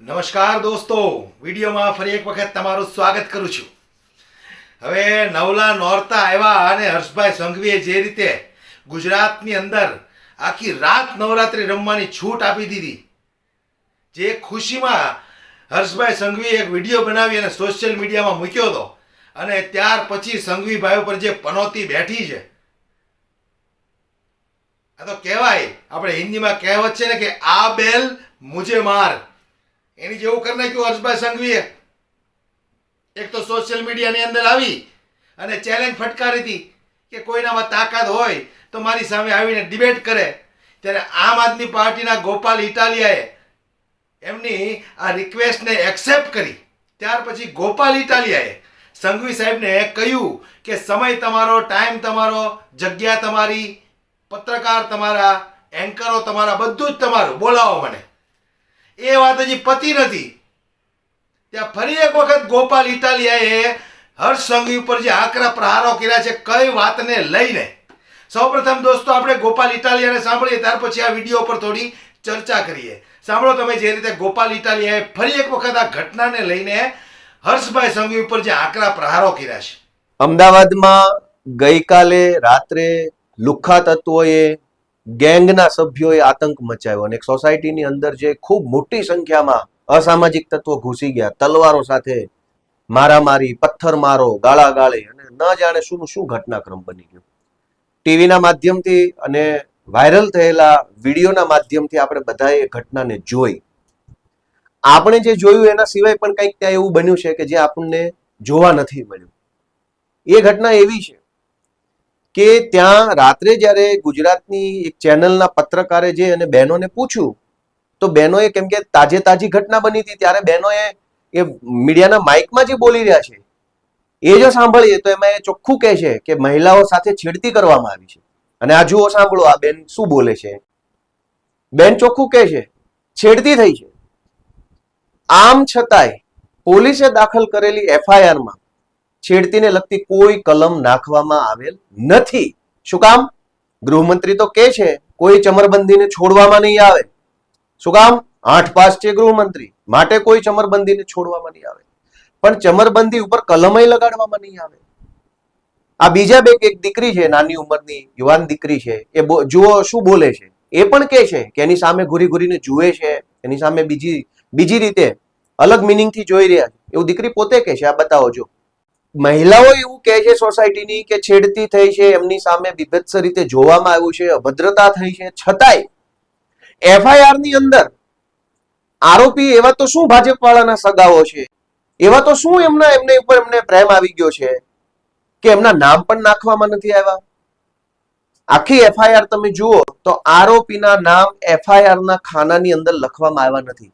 નમસ્કાર દોસ્તો. વિડીયોમાં ફરી એક વખત તમારું સ્વાગત કરું છું. હવે નવલા નોરતા આવ્યા અને હર્ષભાઈ સંઘવીએ જે રીતે ગુજરાતની અંદર આખી રાત નવરાત્રિ રમવાની છૂટ આપી દીધી. જે ખુશીમાં હર્ષભાઈ સંઘવીએ એક વીડિયો બનાવી અને સોશિયલ મીડિયામાં મૂક્યો હતો. અને ત્યાર પછી સંઘવીભાઈ ઉપર જે પનોતી બેઠી છે. આ તો કહેવાય, આપણે હિન્દીમાં કહેવત છે ને કે આ બેલ મુજે માર. એની જેવું કરી નાખ્યું હર્ષભાઈ સંઘવીએ. એક તો સોશિયલ મીડિયાની અંદર આવી અને ચેલેન્જ ફટકારી હતી કે કોઈનામાં તાકાત હોય તો મારી સામે આવીને ડિબેટ કરે. ત્યારે આમ આદમી પાર્ટીના ગોપાલ ઇટાલિયાએ એમની આ રિક્વેસ્ટને એક્સેપ્ટ કરી. ત્યાર પછી ગોપાલ ઇટાલિયાએ સંઘવી સાહેબને કહ્યું કે સમય તમારો ટાઈમ તમારો, જગ્યા તમારી, પત્રકાર તમારા એન્કરો તમારા, બધું જ તમારું. બોલાવો મને. એ વાત હજી પતી નથી. ત્યાં ફરી એક વખત ગોપાલ ઇટાલિયાએ હર્ષ સંઘવી ઉપર જે આકરા પ્રહારો કર્યા છે, કઈ વાતને લઈને. સૌપ્રથમ દોસ્તો, આપણે ગોપાલ ઇટાલિયાને સાંભળીએ, ત્યાર પછી આ વીડિયો પર થોડી ચર્ચા કરીએ. સાંભળો તમે જે રીતે ગોપાલ ઇટાલિયાએ ફરી એક વખત આ ઘટનાને લઈને હર્ષભાઈ સંઘવી ઉપર જે આકરા પ્રહારો કર્યા છે. અમદાવાદમાં ગઈકાલે રાત્રે લુખ્ખા તત્વોએ ગેંગના સભ્યોએ આતંક મચાવ્યો અને એક સોસાયટીની અંદર જે ખૂબ મોટી સંખ્યામાં અસામાજિક તત્વો ઘૂસી ગયા. તલવારો સાથે મારામારી પથ્થર મારો ગાળાગાળી અને ન જાણે શું શું ઘટનાક્રમ બની ગયો. ટીવીના માધ્યમથી અને વાયરલ થયેલા વિડીયોના માધ્યમથી આપણે બધાએ ઘટનાને જોઈ. આપણે જે જોયું એના સિવાય પણ કંઈક ત્યાં એવું બન્યું છે કે જે આપણને જોવા નથી મળ્યું. એ ઘટના એવી છે કે ત્યાં રાત્રે જ્યારે ગુજરાતની એક ચેનલના પત્રકારે જે અને બહેનોને પૂછ્યું, તો બહેનોએ કેમ કે તાજે તાજી ઘટના બની હતી, ત્યારે બહેનોએ એ મીડિયાના માઇકમાં જે બોલી રહ્યા છે, એ જો સાંભળીએ તો એમાં એ ચોખ્ખું કહે છે કે મહિલાઓ સાથે છેડતી કરવામાં આવી છે. અને આ જુઓ, સાંભળો, આ બેન શું બોલે છે. બેન ચોખ્ખું કહે છે, છેડતી થઈ છે. આમ છતાંય પોલીસે દાખલ કરેલી એફઆઈઆરમાં છેડતીને લગતી કોઈ કલમ નાખવામાં આવેલ નથી. શું કામ? ગૃહમંત્રી તો કે છે, કોઈ ચમરબંધીને છોડવામાં નહીં આવે. શું કામ? આઠ પાસ છે ગૃહમંત્રી, માટે કોઈ ચમરબંધીને છોડવામાં નહીં આવે. પણ ચમરબંધી ઉપર કલમય લગાડવામાં નહીં આવે. આ બીજા બે એક દીકરી છે, નાની ઉંમરની યુવાન દીકરી છે, એ જુઓ શું બોલે છે. એ પણ કે છે કે એની સામે ઘૂરી ઘૂરીને જુએ છે, એની સામે બીજી બીજી રીતે અલગ મિનિંગથી જોઈ રહ્યા છે. એવું દીકરી પોતે કહે છે, આ બતાવો જો. મહિલાઓ એવું કહે છે સોસાયટીની કે છેડતી થઈ છે, એમની સામે બીભત્સ રીતે જોવામાં આવ્યું છે, અભદ્રતા થઈ છે. છતાંય એફઆઈઆરની અંદર આરોપી એવા તો શું ભાજપ વાળાના સગાઓ છે? એવા તો શું એમના, એમને ઉપર એમને પ્રેમ આવી ગયો છે? કે એમના નામ પણ નાખવામાં નથી આવ્યા? આખી એફઆઈઆર તમે જુઓ તો આરોપીના નામ એફઆઈઆર ના ખાનાની અંદર લખવામાં આવ્યા નથી.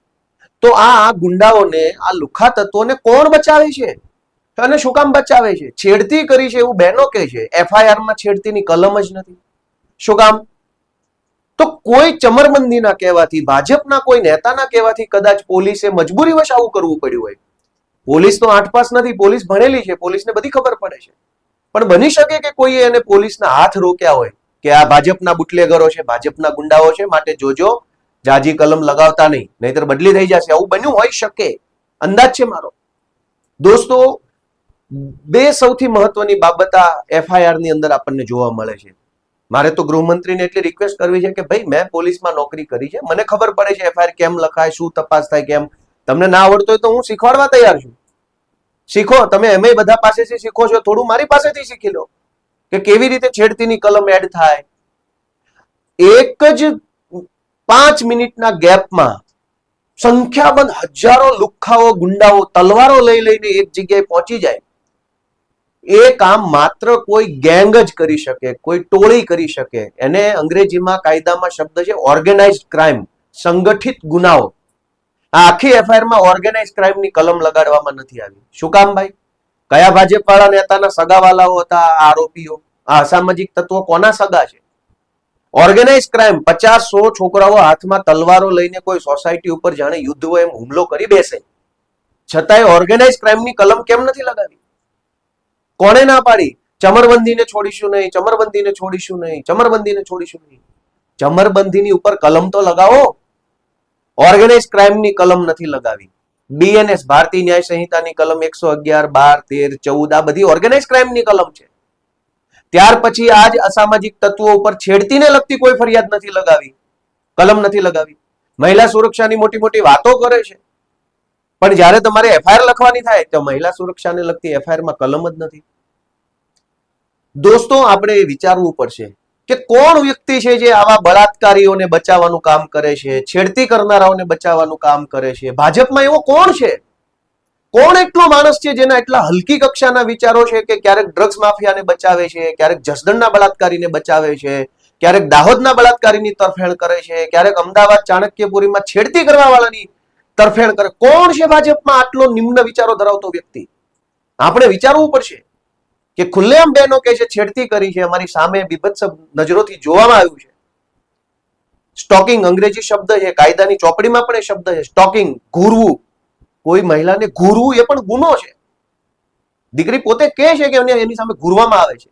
તો આ ગુંડાઓને, આ લુખા તત્વોને કોણ બચાવે છે? અને શું કામ બચાવે છે? છેડતી કરી છે એવું બહેનો કહે છે. એફઆઈઆરમાં છેડતીની કલમ જ નથી. શું કામ? તો કોઈ ચમરબંધીના કહેવાથી, ભાજપના કોઈ નેતાના કહેવાથી કદાચ પોલીસે મજબૂરીવશ આવું કરવું પડ્યું હોય. પોલીસ તો આઠ નથી, પોલીસ ભણેલી છે. પોલીસને બધી ખબર પડે છે. પણ બની શકે કે કોઈએ એને પોલીસના હાથ રોક્યા હોય કે આ ભાજપના બુટલેગરો છે, ભાજપના ગુંડાઓ છે, માટે જોજો, જાજી કલમ લગાવતા નહીં. નહીતર બદલી થઈ જશે. આવું બન્યું હોઈ શકે. અંદાજ છે મારો. દોસ્તો બે સૌથી મહત્વની બાબત આ એફઆઈઆરની અંદર આપણને જોવા મળે છે. મારે તો ગૃહમંત્રીને એટલી રિક્વેસ્ટ કરવી છે કે ભાઈ, મેં પોલીસમાં નોકરી કરી છે, મને ખબર પડે છે એફઆઈઆર કેમ લખાય, શું તપાસ થાય, કેમ? તમને ના આવડતો હોય તો હું શીખવાડવા તૈયાર છું. શીખો, તમે એમ બધા પાસેથી શીખો છો, થોડું મારી પાસેથી શીખી લો કે કેવી રીતે છેડતીની કલમ એડ થાય. એક જ પાંચ મિનિટના ગેપમાં સંખ્યાબંધ હજારો લુખાઓ, ગુંડાઓ, તલવારો લઈ લઈને એક જગ્યાએ પહોંચી જાય. એ કામ માત્ર કોઈ ગેંગ જ કરી શકે, કોઈ ટોળી કરી શકે. એને અંગ્રેજીમાં કાયદામાં શબ્દ છે ઓર્ગેનાઇઝ ક્રાઇમ, સંગઠિત ગુનાઓ. આ આખી એફઆઈઆરમાં ઓર્ગેનાઇઝ ક્રાઇમની કલમ લગાડવામાં નથી આવી. શું કામ ભાઈ? કયા ભાજપ વાળા નેતાના સગાવાલાઓ હતા, આ આરોપીઓ? આ અસામાજિક તત્વો કોના સગા છે? ઓર્ગેનાઇઝ ક્રાઇમ, પચાસ સો છોકરાઓ હાથમાં તલવારો લઈને કોઈ સોસાયટી ઉપર જાણે યુદ્ધ હોય એમ હુમલો કરી બેસે. છતાંય ઓર્ગેનાઇઝ ક્રાઇમની કલમ કેમ નથી લગાવી? કોણે ના પાડી? ચમરબંધીને છોડીશું નહીં, ચમરબંધીને છોડીશું નહીં, ચમરબંધીને છોડીશું નહીં. ચમરબંધીની ઉપર કલમ તો લગાવો. ઓર્ગેનાઇઝ ક્રાઇમની કલમ નથી લગાવી. બીએનએસ ભારતીય ન્યાય સંહિતાની કલમ એકસો અગિયાર, બાર, તેર, ચૌદ, આ બધી ઓર્ગેનાઇઝ ક્રાઇમની કલમ છે. ત્યાર પછી આજ અસામાજિક તત્વો ઉપર છેડતીને લગતી કોઈ ફરિયાદ નથી લગાવી. કલમ નથી લગાવી. મહિલા સુરક્ષાની મોટી મોટી વાતો કરે છે. પણ જ્યારે તમારે એફઆઈઆર લખવાની થાય, તો મહિલા સુરક્ષાને લગતી એફઆઈઆરમાં કલમ જ નથી. દોસ્તો, આપણે વિચારવું પડશે કે કોણ વ્યક્તિ છે જે આવા બળાત્કારીઓને બચાવવાનું કામ કરે છે, છેડતી કરનારાઓને બચાવવાનું કામ કરે છે? ભાજપમાં એવો કોણ છે? કોણ એટલો માણસ છે જેના એટલા હલકી કક્ષાના વિચારો છે કે ક્યારેક ડ્રગ્સ માફિયાને બચાવે છે, ક્યારેક જસદણના બળાત્કારીને બચાવે છે, ક્યારેક દાહોદના બળાત્કારીની તરફેણ કરે છે, ક્યારેક અમદાવાદ ચાણક્યપુરીમાં છેડતી કરવા વાળાની તરફેણ કરે. કોણ છે ભાજપમાં આટલો નિમ્ન વિચારો ધરાવતો વ્યક્તિ? આપણે વિચારવું પડશે. કે ખુલ્લેઆમ બહેનો કે છે, છેડતી કરી છે, અમારી સામે બીભત્સ નજરોથી જોવામાં આવ્યું છે. સ્ટોકિંગ અંગ્રેજી શબ્દ છે, કાયદાની ચોપડીમાં પણ એ શબ્દ છે, સ્ટોકિંગ, ઘૂરવું. કોઈ મહિલાને ઘૂરવું એ પણ ગુનો છે. દીકરી પોતે કહે છે કે એની સામે ઘૂરવામાં આવે છે.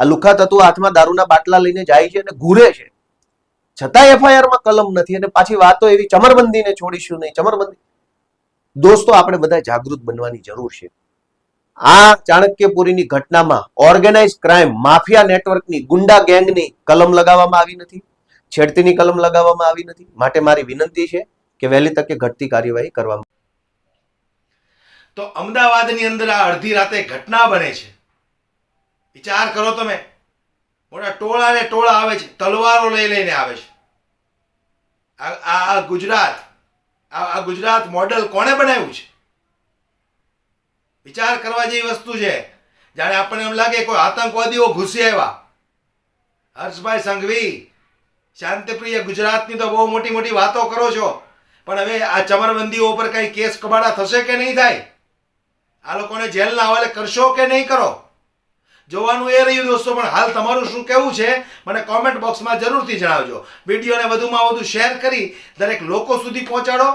આ લુખા તત્વ હાથમાં દારૂના બાટલા લઈને જાય છે અને ઘૂરે છે. છતાં એફઆઈઆરમાં કલમ નથી અને પાછી વાતો એવી ચમરબંધીને છોડીશું નહીં. ચમરબંધી. દોસ્તો, આપણે બધા જાગૃત બનવાની જરૂર છે. આ ચાણક્યપુરીની ઘટનામાં ઓર્ગેનાઇઝ ક્રાઇમ માફિયા નેટવર્કની ગુંડા ગેંગની કલમ લગાવવામાં આવી નથી, છેડતીની કલમ લગાવવામાં આવી નથી. માટે મારી વિનંતી છે કે વહેલી તકે ઘટતી કાર્યવાહી કરવામાં તો અમદાવાદની અંદર આ અડધી રાતે ઘટના બને છે. વિચાર કરો તમે. મોટા ટોળા ને ટોળા આવે છે. તલવારો લઈ લઈને આવે છે. આ ગુજરાત આ ગુજરાત મોડલ કોણે બનાવ્યું છે? વિચાર કરવા જેવી વસ્તુ છે. જાણે આપણને એમ લાગે કોઈ આતંકવાદીઓ ઘૂસી આવ્યા. હર્ષભાઈ સંઘવી, શાંતિપ્રિય ગુજરાતની તો બહુ મોટી મોટી વાતો કરો છો. પણ હવે આ ચમરબંધીઓ ઉપર કઈ કેસ કબાડા થશે કે નહીં થાય? આ લોકોને જેલના હવાલે કરશો કે નહીં કરો? જોવાનું એ રહ્યું દોસ્તો, પણ હાલ તમારું શું કહેવું છે? મને કોમેન્ટ બોક્સમાં જરૂરથી જણાવજો. વિડીયોને વધુમાં વધુ શેર કરી દરેક લોકો સુધી પહોંચાડો.